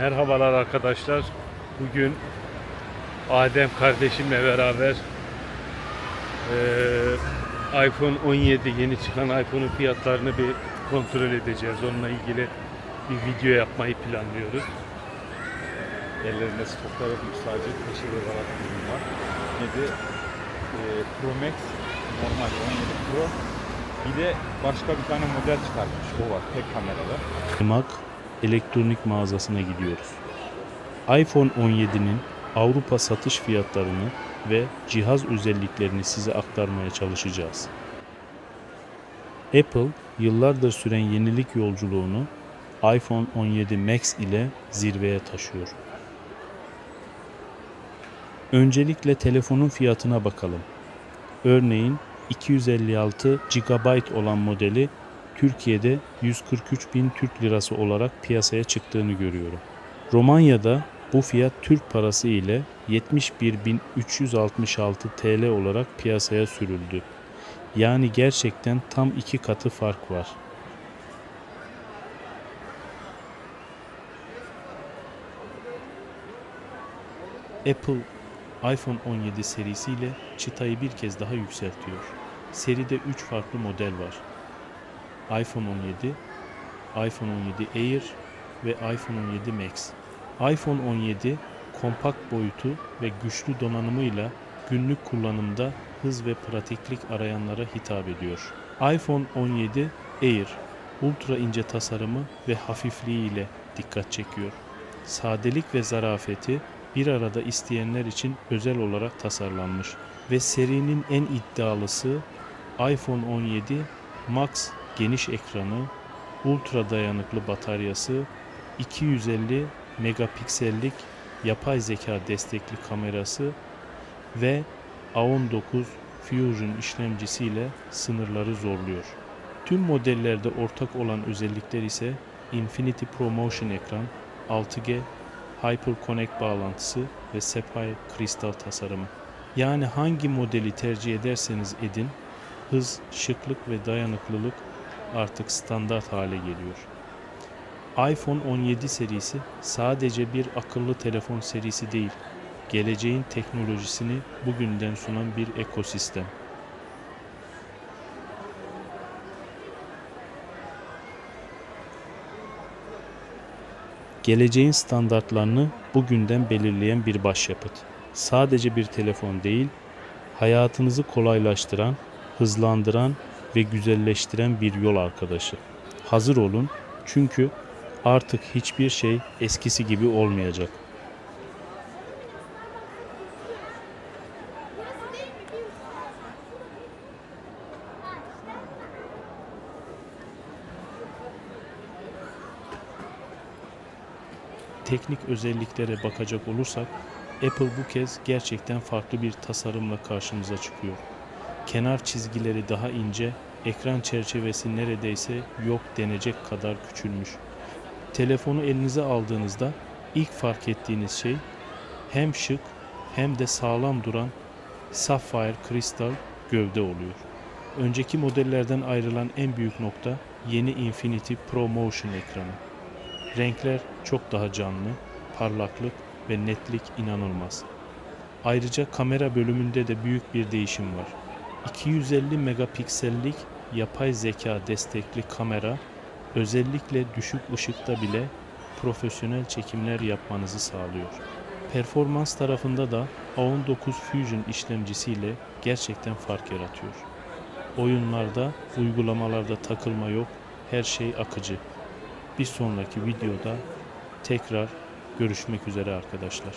Merhabalar arkadaşlar. Bugün Adem kardeşimle beraber eee, iPhone 17 yeni çıkan iPhone'un fiyatlarını bir kontrol edeceğiz. Onunla ilgili bir video yapmayı planlıyoruz. Ellerinde stoklar yok sadece taşır olarak var. 7 e, Pro Max, normal 17 Pro. Bir de başka bir tane model çıkartmış. O var tek kameralı. Irmak elektronik mağazasına gidiyoruz. iPhone 17'nin Avrupa satış fiyatlarını ve cihaz özelliklerini size aktarmaya çalışacağız. Apple yıllardır süren yenilik yolculuğunu iPhone 17 Max ile zirveye taşıyor. Öncelikle telefonun fiyatına bakalım. Örneğin 256 GB olan modeli Türkiye'de 143 bin Türk lirası olarak piyasaya çıktığını görüyorum. Romanya'da bu fiyat Türk parası ile 71.366 TL olarak piyasaya sürüldü. Yani gerçekten tam iki katı fark var. Apple iPhone 17 serisiyle çıtayı bir kez daha yükseltiyor. Seride 3 farklı model var iPhone 17, iPhone 17 Air ve iPhone 17 Max. iPhone 17 kompakt boyutu ve güçlü donanımıyla günlük kullanımda hız ve pratiklik arayanlara hitap ediyor. iPhone 17 Air ultra ince tasarımı ve hafifliği ile dikkat çekiyor. Sadelik ve zarafeti bir arada isteyenler için özel olarak tasarlanmış ve serinin en iddialısı iPhone 17 Max geniş ekranı, ultra dayanıklı bataryası, 250 megapiksellik yapay zeka destekli kamerası ve A19 Fusion işlemcisiyle sınırları zorluyor. Tüm modellerde ortak olan özellikler ise Infinity ProMotion ekran, 6G, HyperConnect bağlantısı ve Sapphire kristal tasarımı. Yani hangi modeli tercih ederseniz edin, hız, şıklık ve dayanıklılık artık standart hale geliyor. iPhone 17 serisi sadece bir akıllı telefon serisi değil, geleceğin teknolojisini bugünden sunan bir ekosistem. Geleceğin standartlarını bugünden belirleyen bir başyapıt. Sadece bir telefon değil, hayatınızı kolaylaştıran, hızlandıran ve güzelleştiren bir yol arkadaşı. Hazır olun çünkü artık hiçbir şey eskisi gibi olmayacak. Teknik özelliklere bakacak olursak Apple bu kez gerçekten farklı bir tasarımla karşımıza çıkıyor. Kenar çizgileri daha ince, ekran çerçevesi neredeyse yok denecek kadar küçülmüş. Telefonu elinize aldığınızda ilk fark ettiğiniz şey hem şık hem de sağlam duran Sapphire kristal gövde oluyor. Önceki modellerden ayrılan en büyük nokta yeni Infinity Pro Motion ekranı. Renkler çok daha canlı, parlaklık ve netlik inanılmaz. Ayrıca kamera bölümünde de büyük bir değişim var. 250 megapiksellik yapay zeka destekli kamera özellikle düşük ışıkta bile profesyonel çekimler yapmanızı sağlıyor. Performans tarafında da A19 Fusion işlemcisiyle gerçekten fark yaratıyor. Oyunlarda, uygulamalarda takılma yok, her şey akıcı. Bir sonraki videoda tekrar görüşmek üzere arkadaşlar.